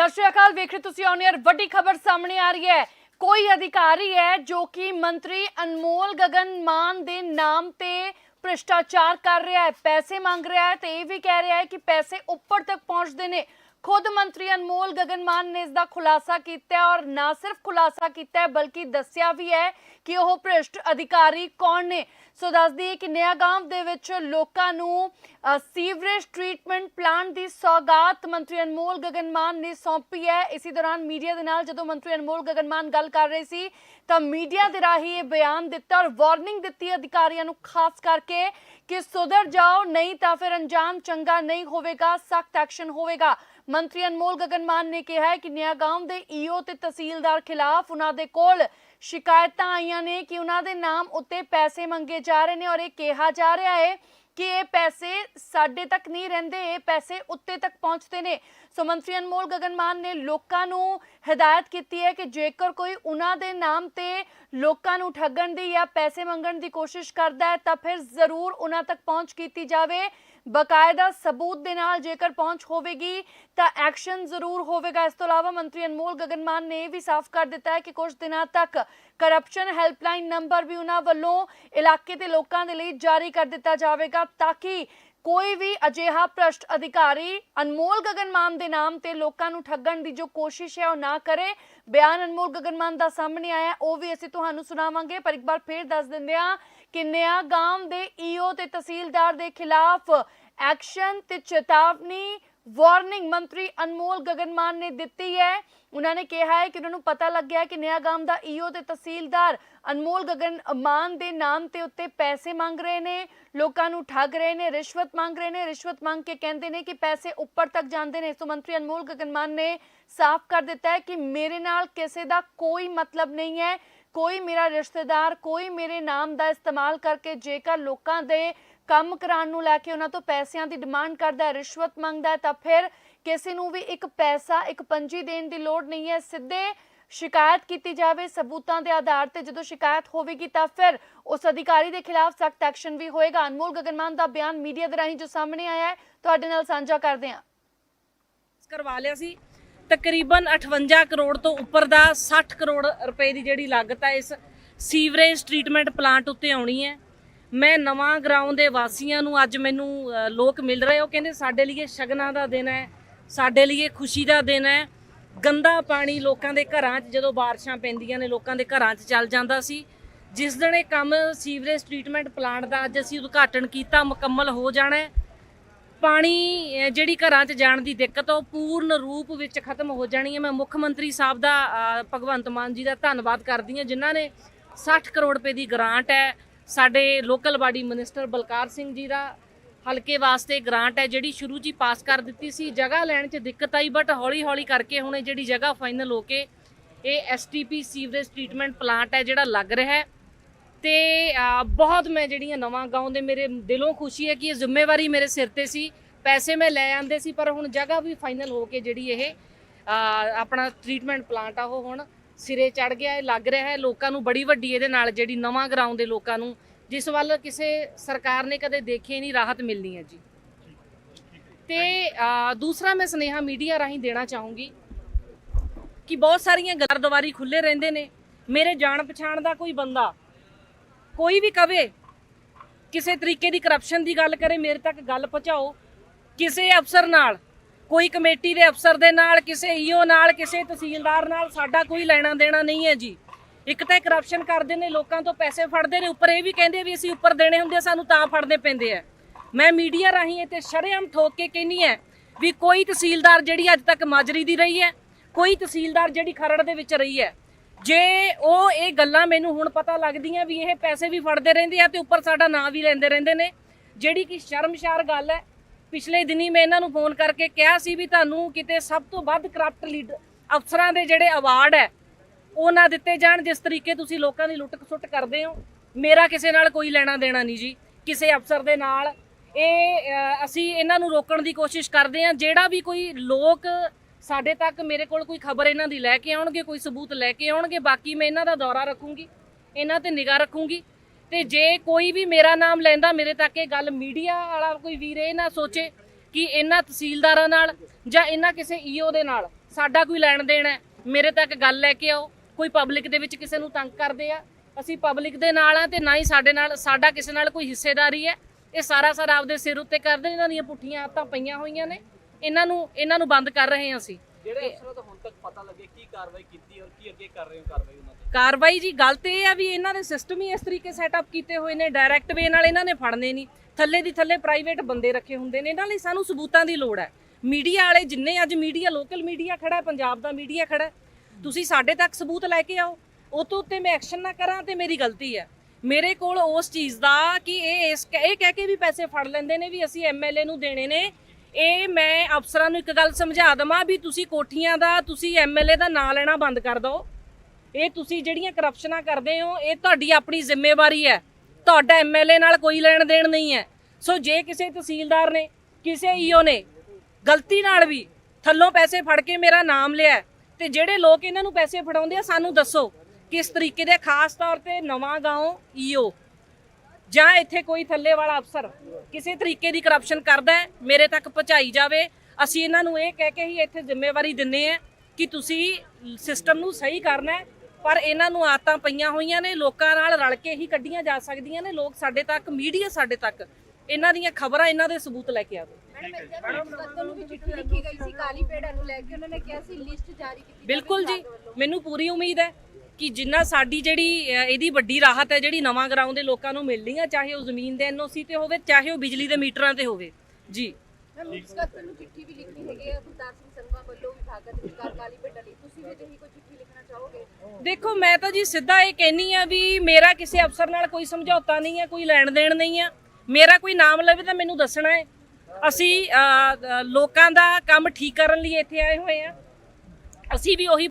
ਸਤਿ ਸ਼੍ਰੀ ਅਕਾਲ, ਵੇਖ ਰਹੇ ਤੁਸੀਂ ਔਨ 에ਅਰ ਵੱਡੀ ਖਬਰ ਸਾਹਮਣੇ ਆ ਰਹੀ ਹੈ। ਕੋਈ ਅਧਿਕਾਰੀ ਹੈ ਜੋ ਕਿ ਮੰਤਰੀ ਅਨਮੋਲ ਗਗਨ ਮਾਨ ਦੇ ਨਾਮ ਤੇ ਭ੍ਰਿਸ਼ਟਾਚਾਰ ਕਰ ਰਿਹਾ ਹੈ, ਪੈਸੇ ਮੰਗ ਰਿਹਾ ਹੈ ਤੇ ਇਹ ਵੀ ਕਹਿ ਰਿਹਾ ਹੈ ਕਿ ਪੈਸੇ ਉੱਪਰ ਤੱਕ ਪਹੁੰਚਦੇ ਨੇ। ਖੁਦ ਮੰਤਰੀ ਅਨਮੋਲ ਗਗਨ ਮਾਨ ਨੇ ਇਸ ਦਾ ਖੁਲਾਸਾ ਕੀਤਾ ਔਰ ਨਾ ਸਿਰਫ ਖੁਲਾਸਾ ਕੀਤਾ ਬਲਕਿ ਦੱਸਿਆ ਵੀ ਹੈ ਕਿ ਉਹ ਭ੍ਰਿਸ਼ਟ ਅਧਿਕਾਰੀ ਕੌਣ ਨੇ। ਸੋ ਦੱਸਦੀ ਦਈਏ ਕਿ ਨਿਆਗਾਮ ਦੇ ਵਿੱਚ ਲੋਕਾਂ ਨੂੰ ਸੀਵਰੇਜ ਟ੍ਰੀਟਮੈਂਟ ਪਲਾਂਟ ਦੀ ਸੌਗਾਤ ਮੰਤਰੀ ਅਨਮੋਲ ਗਗਨ ਮਾਨ ਨੇ ਸੌਂਪੀ ਹੈ। ਇਸੇ ਦੌਰਾਨ ਮੀਡੀਆ ਦੇ ਨਾਲ ਜਦੋਂ ਮੰਤਰੀ ਅਨਮੋਲ ਗਗਨ ਮਾਨ ਗੱਲ ਕਰ ਰਹੇ ਸੀ, ਤਾਂ ਮੀਡੀਆ ਦੇ ਰਾਹੀਂ ਇਹ ਬਿਆਨ ਦਿੱਤਾ ਔਰ ਵਾਰਨਿੰਗ ਦਿੱਤੀ ਅਧਿਕਾਰੀਆਂ ਨੂੰ, ਖਾਸ ਕਰਕੇ ਕਿ ਸੁਧਰ ਜਾਓ, ਨਹੀਂ ਤਾਂ ਫਿਰ ਅੰਜਾਮ ਚੰਗਾ ਨਹੀਂ ਹੋਵੇਗਾ, ਸਖਤ ਐਕਸ਼ਨ ਹੋਵੇਗਾ। ਮੰਤਰੀ ਅਨਮੋਲ ਗਗਨ ਮਾਨ ਨੇ ਕਿਹਾ ਹੈ ਕਿ ਨਿਆਗਾਮ ਦੇ ਈਓ ਤੇ ਤਹਿਸੀਲਦਾਰ ਖਿਲਾਫ ਉਹਨਾਂ ਦੇ ਕੋਲ ਸ਼ਿਕਾਇਤਾਂ ਆਈਆਂ ਨੇ ਕਿ ਉਹਨਾਂ ਦੇ ਨਾਮ ਉੱਤੇ ਪੈਸੇ ਮੰਗੇ ਜਾ ਰਹੇ ਨੇ ਔਰ ਇਹ ਕਿਹਾ ਜਾ ਰਿਹਾ ਹੈ ਕਿ ਇਹ ਪੈਸੇ ਸਾਡੇ ਤੱਕ ਨਹੀਂ ਰਹਿੰਦੇ, ਇਹ ਪੈਸੇ ਉੱਤੇ ਤੱਕ ਪਹੁੰਚਦੇ ਨੇ। ਸੋ ਮੰਤਰੀ ਅਨਮੋਲ ਗਗਨ ਮਾਨ ਨੇ ਲੋਕਾਂ ਨੂੰ ਹਦਾਇਤ ਕੀਤੀ ਹੈ ਕਿ ਜੇਕਰ ਕੋਈ ਉਹਨਾਂ ਦੇ ਨਾਮ ਤੇ ਲੋਕਾਂ ਨੂੰ ਠੱਗਣ ਦੀ ਜਾਂ ਪੈਸੇ ਮੰਗਣ ਦੀ ਕੋਸ਼ਿਸ਼ ਕਰਦਾ ਹੈ, ਤਾਂ ਫਿਰ ਜ਼ਰੂਰ ਉਹਨਾਂ ਤੱਕ ਪਹੁੰਚ ਕੀਤੀ ਜਾਵੇ। ਬਕਾਇਦਾ ਸਬੂਤ ਦੇ ਨਾਲ ਜੇਕਰ ਪਹੁੰਚ ਹੋਵੇਗੀ, ਤਾਂ ਐਕਸ਼ਨ ਜ਼ਰੂਰ ਹੋਵੇਗਾ। ਇਸ ਤੋਂ ਇਲਾਵਾ ਮੰਤਰੀ ਅਨਮੋਲ ਗਗਨ ਮਾਨ ਨੇ ਇਹ ਵੀ ਸਾਫ਼ ਕਰ ਦਿੱਤਾ ਹੈ ਕਿ ਕੁਝ ਦਿਨਾਂ ਤੱਕ ਕਰਪਸ਼ਨ ਹੈਲਪਲਾਈਨ ਨੰਬਰ ਵੀ ਉਹਨਾਂ ਵੱਲੋਂ ਇਲਾਕੇ ਦੇ ਲੋਕਾਂ ਦੇ ਲਈ ਜਾਰੀ ਕਰ ਦਿੱਤਾ ਜਾਵੇਗਾ, ਤਾਂ ਕਿ ਕੋਈ ਵੀ ਅਜਿਹਾ ਭ੍ਰਸ਼ਟ ਅਧਿਕਾਰੀ ਅਨਮੋਲ ਗਗਨ ਮਾਨ ਦੇ ਨਾਮ ਤੇ ਲੋਕਾਂ ਨੂੰ ਠੱਗਣ ਦੀ ਜੋ ਕੋਸ਼ਿਸ਼ ਹੈ ਉਹ ਨਾ ਕਰੇ, ਬਿਆਨ ਅਨਮੋਲ ਗਗਨ ਮਾਨ ਦਾ ਸਾਹਮਣੇ ਆਇਆ, ਉਹ ਵੀ ਅਸੀਂ ਤੁਹਾਨੂੰ ਸੁਣਾਵਾਂਗੇ, ਪਰ ਇੱਕ ਵਾਰ ਫੇਰ ਦੱਸ ਦਿੰਦੇ ਹਾਂ ਕਿ ਨਿਆ ਗਾਮ ਦੇ ਈਓ ਤੇ ਤਹਿਸੀਲਦਾਰ ਦੇ ਖਿਲਾਫ ਐਕਸ਼ਨ ਤੇ ਚੇਤਾਵਨੀ ਵਾਰਨਿੰਗ ਮੰਤਰੀ ਅਨਮੋਲ ਗਗਨ ਮਾਨ ਨੇ ਦਿੱਤੀ ਹੈ। ਉਹਨਾਂ ਨੇ ਕਿਹਾ ਹੈ ਕਿ ਉਹਨਾਂ ਨੂੰ ਪਤਾ ਲੱਗਿਆ ਕਿ ਨਿਆ ਦਾ ਈਓ ਤੇ ਤਹਿਸੀਲਦਾਰ ਅਨਮੋਲ ਗਗਨ ਮਾਨ ਦੇ ਨਾਮ ਤੇ ਉੱਤੇ ਪੈਸੇ ਮੰਗ ਰਹੇ ਨੇ। ਲੋਕਾਂ ਨੂੰ ਠੱਗ ਰਹੇ ਨੇ, ਰਿਸ਼ਵਤ ਮੰਗ ਰਹੇ ਨੇ। ਰਿਸ਼ਵਤ ਮੰਗ ਕੇ ਕਹਿੰਦੇ ਨੇ ਕਿ ਪੈਸੇ ਉੱਪਰ ਤੱਕ ਜਾਂਦੇ ਨੇ। ਸੋ ਮੰਤਰੀ ਅਨਮੋਲ ਗਗਨ ਮਾਨ ਨੇ ਸਾਫ਼ ਕਰ ਦਿੱਤਾ ਹੈ ਕਿ ਮੇਰੇ ਨਾਲ ਕਿਸੇ ਦਾ ਕੋਈ ਮਤਲਬ ਨਹੀਂ ਹੈ। ਕੋਈ ਮੇਰਾ ਰਿਸ਼ਤੇਦਾਰ, ਕੋਈ ਮੇਰੇ ਨਾਮ ਦਾ ਇਸਤੇਮਾਲ ਕਰਕੇ ਜੇਕਰ ਲੋਕਾਂ ਦੇ ਕੰਮ ਕਰਾਉਣ ਨੂੰ ਲੈ ਕੇ ਉਹਨਾਂ ਤੋਂ ਪੈਸਿਆਂ ਦੀ ਡਿਮਾਂਡ ਕਰਦਾ ਹੈ, ਰਿਸ਼ਵਤ ਮੰਗਦਾ ਹੈ, ਤਾਂ ਫਿਰ ਕਿਸੇ ਨੂੰ ਵੀ ਇੱਕ ਪੈਸਾ, ਇੱਕ ਪੰਜੀ ਦੇਣ ਦੀ ਲੋੜ ਨਹੀਂ ਹੈ। ਸਿੱਧੇ ਸ਼ਿਕਾਇਤ ਕੀਤੀ ਜਾਵੇ ਸਬੂਤਾਂ ਦੇ ਆਧਾਰ ਤੇ ਜਦੋਂ ਸ਼ਿਕਾਇਤ ਹੋਵੇਗੀ ਤਾਂ ਫਿਰ ਉਸ ਅਧਿਕਾਰੀ ਦੇ ਖਿਲਾਫ ਸਖਤ ਐਕਸ਼ਨ ਵੀ ਹੋਏਗਾ। ਅਨਮੋਲ ਗਗਨਮਾਨ ਦਾ ਬਿਆਨ ਮੀਡੀਆ ਦੇ ਰਾਹੀਂ ਜੋ ਸਾਹਮਣੇ ਆਇਆ ਹੈ, ਤੁਹਾਡੇ ਨਾਲ ਸਾਂਝਾ ਕਰਦੇ ਹਾਂ। ਕਰਵਾ ਲਿਆ ਸੀ। ਤਕਰੀਬਨ 58 ਕਰੋੜ ਤੋਂ ਉੱਪਰ ਦਾ 60 ਕਰੋੜ ਰੁਪਏ ਦੀ ਜਿਹੜੀ ਲਾਗਤ ਹੈ ਇਸ ਸੀਵਰੇਜ ਟ੍ਰੀਟਮੈਂਟ ਪਲਾਂਟ ਉੱਤੇ ਆਉਣੀ ਹੈ। ਮੈਂ ਨਵਾਂ ਗਰਾਊਂਡ ਦੇ ਵਾਸੀਆਂ ਨੂੰ ਅੱਜ ਮੈਨੂੰ ਲੋਕ ਮਿਲ ਰਹੇ ਉਹ ਕਹਿੰਦੇ ਸਾਡੇ ਲਈ ਇਹ ਸ਼ਗਨਾਂ ਦਾ ਦਿਨ ਹੈ ਸਾਡੇ ਲਈ ਇਹ ਖੁਸ਼ੀ ਦਾ ਦਿਨ ਹੈ। ਗੰਦਾ ਪਾਣੀ ਲੋਕਾਂ ਦੇ ਘਰਾਂ 'ਚ ਜਦੋਂ ਬਾਰਿਸ਼ਾਂ ਪੈਂਦੀਆਂ ਨੇ ਲੋਕਾਂ ਦੇ ਘਰਾਂ 'ਚ ਚੱਲ ਜਾਂਦਾ ਸੀ। ਜਿਸ ਦਿਨ ਇਹ ਕੰਮ ਸੀਵਰੇਜ ਟ੍ਰੀਟਮੈਂਟ ਪਲਾਂਟ ਦਾ ਅੱਜ ਅਸੀਂ ਉਦਘਾਟਨ ਕੀਤਾ ਮੁਕੰਮਲ ਹੋ ਜਾਣਾ ਹੈ। ਪਾਣੀ ਜਿਹੜੀ ਘਰਾਂ 'ਚ ਜਾਣ ਦੀ ਦਿੱਕਤ ਆ, ਉਹ ਪੂਰਨ ਰੂਪ ਵਿੱਚ ਖਤਮ ਹੋ ਜਾਣੀ ਹੈ। ਮੈਂ ਮੁੱਖ ਮੰਤਰੀ ਸਾਹਿਬ ਦਾ ਭਗਵੰਤ ਮਾਨ ਜੀ ਦਾ ਧੰਨਵਾਦ ਕਰਦੀ ਹਾਂ ਜਿਨ੍ਹਾਂ ਨੇ 60 ਕਰੋੜ ਰੁਪਏ ਦੀ ਗ੍ਰਾਂਟ ਹੈ। ਸਾਡੇ local body minister Balkar Singh ji ਦਾ ਹਲਕੇ ਵਾਸਤੇ ਗ੍ਰਾਂਟ ਹੈ, ਜਿਹੜੀ ਸ਼ੁਰੂ 'ਚ ਹੀ ਪਾਸ ਕਰ ਦਿੱਤੀ ਸੀ। ਜਗ੍ਹਾ ਲੈਣ 'ਚ ਦਿੱਕਤ ਆਈ ਬਟ ਹੌਲੀ ਹੌਲੀ ਕਰਕੇ ਹੁਣ ਇਹ ਜਿਹੜੀ ਜਗ੍ਹਾ ਫਾਈਨਲ ਹੋ ਕੇ ਇਹ ਐਸਟੀਪੀ ਸੀਵਰੇਜ ਟ੍ਰੀਟਮੈਂਟ ਪਲਾਂਟ ਹੈ, ਜਿਹੜਾ ਲੱਗ ਰਿਹਾ ਹੈ। ਤੇ ਬਹੁਤ ਮੈਂ ਜਿਹੜੀਆਂ ਨਵਾਂ ਗਾਉਂ ਦੇ ਮੇਰੇ ਦਿਲੋਂ ਖੁਸ਼ੀ ਹੈ ਕਿ ਇਹ ਜ਼ਿੰਮੇਵਾਰੀ ਮੇਰੇ ਸਿਰ ਤੇ ਸੀ। ਪੈਸੇ ਮੈਂ ਲੈ ਆਂਦੇ ਸੀ, ਪਰ ਹੁਣ ਜਗ੍ਹਾ ਵੀ ਫਾਈਨਲ ਹੋ ਕੇ ਜਿਹੜੀ ਇਹ ਆਪਣਾ ਟ੍ਰੀਟਮੈਂਟ ਪਲਾਂਟ ਆ, ਉਹ ਹੁਣ ਸਿਰੇ ਚੜ ਗਿਆ ਹੈ, ਲੱਗ ਰਿਹਾ ਹੈ। ਲੋਕਾਂ ਨੂੰ ਬੜੀ ਵੱਡੀ ਇਹਦੇ ਨਾਲ ਜਿਹੜੀ ਨਵਾਂ ਗਰਾਊਂਡ ਦੇ ਲੋਕਾਂ ਨੂੰ, ਜਿਸ ਵੱਲ ਕਿਸੇ ਸਰਕਾਰ ਨੇ ਕਦੇ ਦੇਖੀ ਨਹੀਂ, ਰਾਹਤ ਮਿਲਣੀ ਹੈ ਜੀ। ਤੇ ਦੂਸਰਾ ਮੈਂ ਸੁਨੇਹਾ ਮੀਡੀਆ ਰਾਹੀਂ ਦੇਣਾ ਚਾਹੂੰਗੀ ਕਿ ਬਹੁਤ ਸਾਰੀਆਂ ਗੁਰਦੁਆਰੀ ਖੁੱਲੇ ਰਹਿੰਦੇ ਨੇ। ਮੇਰੇ ਜਾਣ ਪਛਾਣ ਦਾ ਕੋਈ ਬੰਦਾ ਕੋਈ ਵੀ ਕਵੇ, ਕਿਸੇ ਤਰੀਕੇ ਦੀ ਕਰਪਸ਼ਨ ਦੀ ਗੱਲ ਕਰੇ, ਮੇਰੇ ਤੱਕ ਗੱਲ ਪਹੁੰਚਾਓ, ਕਿਸੇ ਅਫਸਰ ਨਾਲ ਕੋਈ ਕਮੇਟੀ ਦੇ ਅਫਸਰ ਦੇ ਨਾਲ, ਕਿਸੇ ਈਓ ਨਾਲ, ਕਿਸੇ ਤਹਿਸੀਲਦਾਰ ਨਾਲ ਸਾਡਾ ਕੋਈ ਲੈਣਾ ਦੇਣਾ ਨਹੀਂ ਹੈ ਜੀ। ਇੱਕ ਤਾਂ ਕਰਪਸ਼ਨ ਕਰਦੇ ਨੇ, ਲੋਕਾਂ ਤੋਂ ਪੈਸੇ ਫੜਦੇ ਨੇ, ਉੱਪਰ ਇਹ ਵੀ ਕਹਿੰਦੇ ਵੀ ਅਸੀਂ ਉੱਪਰ ਦੇਣੇ ਹੁੰਦੇ ਸਾਨੂੰ ਤਾਂ ਫੜਨੇ ਪੈਂਦੇ ਆ। ਮੈਂ ਮੀਡੀਆ ਰਾਹੀਂ ਇਹ ਤੇ ਸ਼ਰੇਆਮ ਠੋਕ ਕੇ ਕਹਿੰਨੀ ਹੈ ਵੀ ਕੋਈ ਤਹਿਸੀਲਦਾਰ ਜਿਹੜੀ ਅੱਜ ਤੱਕ ਮਾਜਰੀ ਦੀ ਰਹੀ ਹੈ, ਕੋਈ ਤਹਿਸੀਲਦਾਰ ਜਿਹੜੀ ਖਰੜ ਦੇ ਵਿੱਚ ਰਹੀ ਹੈ, ਜੇ ਉਹ ਇਹ ਗੱਲਾਂ ਮੈਨੂੰ ਹੁਣ ਪਤਾ ਲੱਗਦੀਆਂ ਵੀ ਇਹ ਪੈਸੇ ਵੀ ਫੜਦੇ ਰਹਿੰਦੇ ਆ ਤੇ ਉੱਪਰ ਸਾਡਾ ਨਾਂ ਵੀ ਲੈਂਦੇ ਰਹਿੰਦੇ ਨੇ, ਜਿਹੜੀ ਕਿ ਸ਼ਰਮਸ਼ਾਰ ਗੱਲ ਹੈ ਪਿਛਲੇ ਦਿਨੀ ਮੈਂ ਇਹਨਾਂ ਨੂੰ ਫੋਨ ਕਰਕੇ ਕਿਹਾ ਸੀ ਵੀ ਤੁਹਾਨੂੰ ਕਿਤੇ ਸਭ ਤੋਂ ਵੱਧ ਕਰਪਟ ਲੀਡਰ ਅਫਸਰਾਂ ਦੇ ਜਿਹੜੇ ਅਵਾਰਡ ਹੈ, ਉਹ ਨਾ ਦਿੱਤੇ ਜਾਣ, ਜਿਸ ਤਰੀਕੇ ਤੁਸੀਂ ਲੋਕਾਂ ਦੀ ਲੁੱਟ ਖਸੁੱਟ ਕਰਦੇ ਹੋ। ਮੇਰਾ ਕਿਸੇ ਨਾਲ ਕੋਈ ਲੈਣਾ ਦੇਣਾ ਨਹੀਂ ਜੀ। ਕਿਸੇ ਅਫਸਰ ਦੇ ਨਾਲ। ਇਹ ਅਸੀਂ ਇਹਨਾਂ ਨੂੰ ਰੋਕਣ ਦੀ ਕੋਸ਼ਿਸ਼ ਕਰਦੇ ਹਾਂ। ਜਿਹੜਾ ਵੀ ਕੋਈ ਲੋਕ ਸਾਡੇ ਤੱਕ ਮੇਰੇ ਕੋਲ ਕੋਈ ਖਬਰ ਇਹਨਾਂ ਦੀ ਲੈ ਕੇ ਆਉਣਗੇ, ਕੋਈ ਸਬੂਤ ਲੈ ਕੇ ਆਉਣਗੇ, ਬਾਕੀ ਮੈਂ ਇਹਨਾਂ ਦਾ ਦੌਰਾ ਰੱਖੂੰਗੀ। ਇਹਨਾਂ ਤੇ ਨਿਗਾਹ ਰੱਖੂੰਗੀ। ਤੇ ਜੇ ਕੋਈ ਵੀ ਮੇਰਾ ਨਾਮ ਲੈਂਦਾ, ਮੇਰੇ ਤੱਕ ਇਹ ਗੱਲ ਮੀਡੀਆ ਵਾਲਾ ਕੋਈ ਵੀਰ ਇਹ ਨਾ ਸੋਚੇ ਕਿ ਇਹਨਾਂ ਤਹਿਸੀਲਦਾਰਾਂ ਨਾਲ ਜਾਂ ਇਹਨਾਂ ਕਿਸੇ ਈਓ ਦੇ ਨਾਲ ਸਾਡਾ ਕੋਈ ਲੈਣ ਦੇਣ ਹੈ, ਮੇਰੇ ਤੱਕ ਗੱਲ ਲੈ ਕੇ ਆਓ। ਕੋਈ ਪਬਲਿਕ ਦੇ ਵਿੱਚ ਕਿਸੇ ਨੂੰ ਤੰਗ ਕਰਦੇ ਆ। ਅਸੀਂ ਪਬਲਿਕ ਦੇ ਨਾਲ ਆ ਤੇ ਨਾ ਹੀ ਸਾਡੇ ਨਾਲ, ਸਾਡਾ ਕਿਸੇ ਨਾਲ ਕੋਈ ਹਿੱਸੇਦਾਰੀ ਹੈ। ਇਹ ਸਾਰਾ ਸਾਰਾ ਆਪਦੇ ਸਿਰ ਉੱਤੇ ਕਰਦੇ, ਇਹਨਾਂ ਦੀਆਂ ਪੁੱਠੀਆਂ ਆਦਤਾਂ ਪਈਆਂ ਹੋਈਆਂ ਨੇ। ਇਹਨਾਂ ਨੂੰ ਇਹਨਾਂ ਨੂੰ ਬੰਦ ਕਰ ਰਹੇ ਹਾਂ ਅਸੀਂ। ਜਿਹੜੇ ਅਫਸਰਾਂ ਤੋਂ ਹੁਣ ਤੱਕ ਪਤਾ ਲੱਗੇ ਕੀ ਕਾਰਵਾਈ ਕੀਤੀ ਔਰ ਕੀ ਅੱਗੇ ਕਰ ਰਹੇ ਹੋ ਕਾਰਵਾਈ ਉਹਨਾਂ ਤੇ। ਕਾਰਵਾਈ ਜੀ ਗਲਤ ਇਹ ਆ ਵੀ ਇਹਨਾਂ ਦੇ ਸਿਸਟਮ ਹੀ ਇਸ ਤਰੀਕੇ ਸੈਟਅਪ ਕੀਤੇ ਹੋਏ ਨੇ ਡਾਇਰੈਕਟ ਵੇ ਨਾਲ ਇਹਨਾਂ ਨੇ ਫੜਨੇ ਨਹੀਂ। ਥੱਲੇ ਦੀ ਥੱਲੇ ਪ੍ਰਾਈਵੇਟ ਬੰਦੇ ਰੱਖੇ ਹੁੰਦੇ ਨੇ ਇਹਨਾਂ ਲਈ ਸਾਨੂੰ ਸਬੂਤਾਂ ਦੀ ਲੋੜ ਹੈ। ਮੀਡੀਆ ਵਾਲੇ ਜਿੰਨੇ ਅੱਜ ਮੀਡੀਆ ਲੋਕਲ ਮੀਡੀਆ ਖੜਾ ਪੰਜਾਬ ਦਾ ਮੀਡੀਆ ਖੜਾ ਤੁਸੀਂ ਸਾਡੇ ਤੱਕ ਸਬੂਤ ਲੈ ਕੇ ਆਓ। ਉਹ ਤੋਂ ਉੱਤੇ ਮੈਂ ਐਕਸ਼ਨ ਨਾ ਕਰਾਂ ਤੇ ਮੇਰੀ ਗਲਤੀ ਹੈ। ਮੇਰੇ ਕੋਲ ਉਸ ਚੀਜ਼ ਦਾ ਕਿ ਇਹ ਇਸ ਇਹ ਕਹਿ ਕੇ ਵੀ ਪੈਸੇ ਫੜ ਲੈਂਦੇ ਨੇ ਵੀ ਅਸੀਂ ਐਮਐਲਏ ਨੂੰ ਦੇਣੇ ਨੇ ਇਹ ਮੈਂ ਅਫਸਰਾਂ ਨੂੰ ਇੱਕ ਗੱਲ ਸਮਝਾ ਦਵਾਂ ਵੀ ਤੁਸੀਂ ਕੋਠੀਆਂ ਦਾ ਤੁਸੀਂ ਐਮਐਲਏ ਦਾ ਨਾਂ ਲੈਣਾ ਬੰਦ ਕਰ ਦਿਓ। ਇਹ ਤੁਸੀਂ ਜਿਹੜੀਆਂ ਕਰਪਸ਼ਨਾਂ ਕਰਦੇ ਹੋ ਇਹ ਤੁਹਾਡੀ ਆਪਣੀ ਜ਼ਿੰਮੇਵਾਰੀ ਹੈ। ਤੁਹਾਡਾ ਐਮਐਲਏ ਨਾਲ ਕੋਈ ਲੈਣ ਦੇਣ ਨਹੀਂ ਹੈ। ਸੋ ਜੇ ਕਿਸੇ ਤਹਿਸੀਲਦਾਰ ਨੇ ਕਿਸੇ ਈਓ ਨੇ ਗਲਤੀ ਨਾਲ ਵੀ ਥੱਲੋਂ ਪੈਸੇ ਫੜ ਕੇ ਮੇਰਾ ਨਾਮ ਲਿਆ ਹੈ, ਤੇ ਜਿਹੜੇ ਲੋਕ ਇਹਨਾਂ ਨੂੰ ਪੈਸੇ ਫੜਾਉਂਦੇ ਆ ਸਾਨੂੰ ਦੱਸੋ ਕਿਸ ਤਰੀਕੇ ਦੇ ਖਾਸ ਤੌਰ ਤੇ ਨਵਾਂ ਗਾਉਂ ਈਓ ਜਾਂ ਇੱਥੇ ਕੋਈ ਥੱਲੇ ਵਾਲਾ ਅਫਸਰ ਕਿਸੇ ਤਰੀਕੇ ਦੀ ਕਰਪਸ਼ਨ ਕਰਦਾ ਹੈ ਮੇਰੇ ਤੱਕ ਪਹੁੰਚਾਈ ਜਾਵੇ ਅਸੀਂ ਇਹਨਾਂ ਨੂੰ ਇਹ ਕਹਿ ਕੇ ਹੀ ਇੱਥੇ ਜ਼ਿੰਮੇਵਾਰੀ ਦਿੰਨੇ ਆ ਕਿ ਤੁਸੀਂ ਸਿਸਟਮ ਨੂੰ ਸਹੀ ਕਰਨਾ ਹੈ ਪਰ ਇਹਨਾਂ ਨੂੰ ਆਦਤਾਂ ਪਈਆਂ ਹੋਈਆਂ ਨੇ ਲੋਕਾਂ ਨਾਲ ਰਲ ਕੇ ਹੀ ਕੱਢੀਆਂ ਜਾ ਸਕਦੀਆਂ ਨੇ ਲੋਕ ਸਾਡੇ ਤੱਕ ਮੀਡੀਆ ਸਾਡੇ ਤੱਕ ਇਹਨਾਂ ਦੀਆਂ ਖਬਰਾਂ ਇਹਨਾਂ ਦੇ ਸਬੂਤ ਲੈ ਕੇ ਆਵੇ। ਬਿਲਕੁਲ ਜੀ ਮੈਨੂੰ ਪੂਰੀ ਉਮੀਦ ਹੈ ਕਿ ਜਿੰਨਾ ਸਾਡੀ ਜਿਹੜੀ ਇਹਦੀ ਵੱਡੀ ਰਾਹਤ ਹੈ ਜਿਹੜੀ ਨਵਾਂ ਗਰਾਊਂਡ ਦੇ ਲੋਕਾਂ ਨੂੰ ਮਿਲਣੀ ਹੈ ਚਾਹੇ ਉਹ ਜ਼ਮੀਨ ਦੇ ਐਨਓਸੀ ਤੇ ਹੋਵੇ ਚਾਹੇ ਉਹ ਬਿਜਲੀ ਦੇ ਮੀਟਰਾਂ ਤੇ ਹੋਵੇ। ਜੀ। ਮੈਮ ਸੱਤੋਂ ਨੂੰ ਚਿੱਠੀ ਵੀ ਲਿਖੀ ਹੈਗੀ ਹੈ ਗੁਰਦਾਸ ਸਿੰਘ ਸੰਧਵਾ ਵੱਲੋਂ ਵਿਭਾਗਤ ਅਧਿਕਾਰ ਕਾਲੀ ਪੇੜਾ ਲਈ। ਤੁਸੀਂ ਵੀ ਅਜਿਹੀ ਕੋਈ ਚਿੱਠੀ ਲਿਖਣਾ ਚਾਹੋਗੇ? ਦੇਖੋ ਮੈਂ ਤਾਂ ਜੀ ਸਿੱਧਾ ਇਹ ਕਹਿਨੀ ਆ ਵੀ ਮੇਰਾ ਕਿਸੇ ਅਫਸਰ ਨਾਲ ਕੋਈ ਸਮਝੌਤਾ ਨਹੀਂ ਹੈ ਕੋਈ ਲੈਣ ਦੇਣ ਨਹੀਂ ਹੈ ਮੇਰਾ ਕੋਈ ਨਾਮ ਲਵੇ ਤਾਂ ਮੈਨੂੰ ਦੱਸਣਾ ਹੈ। ਅਸੀਂ ਲੋਕਾਂ ਦਾ ਕੰਮ ਠੀਕ ਕਰਨ ਲਈ ਇੱਥੇ ਆਏ ਹੋਏ ਆ। ਅਸੀਂ ਵੀ ਉਹੀ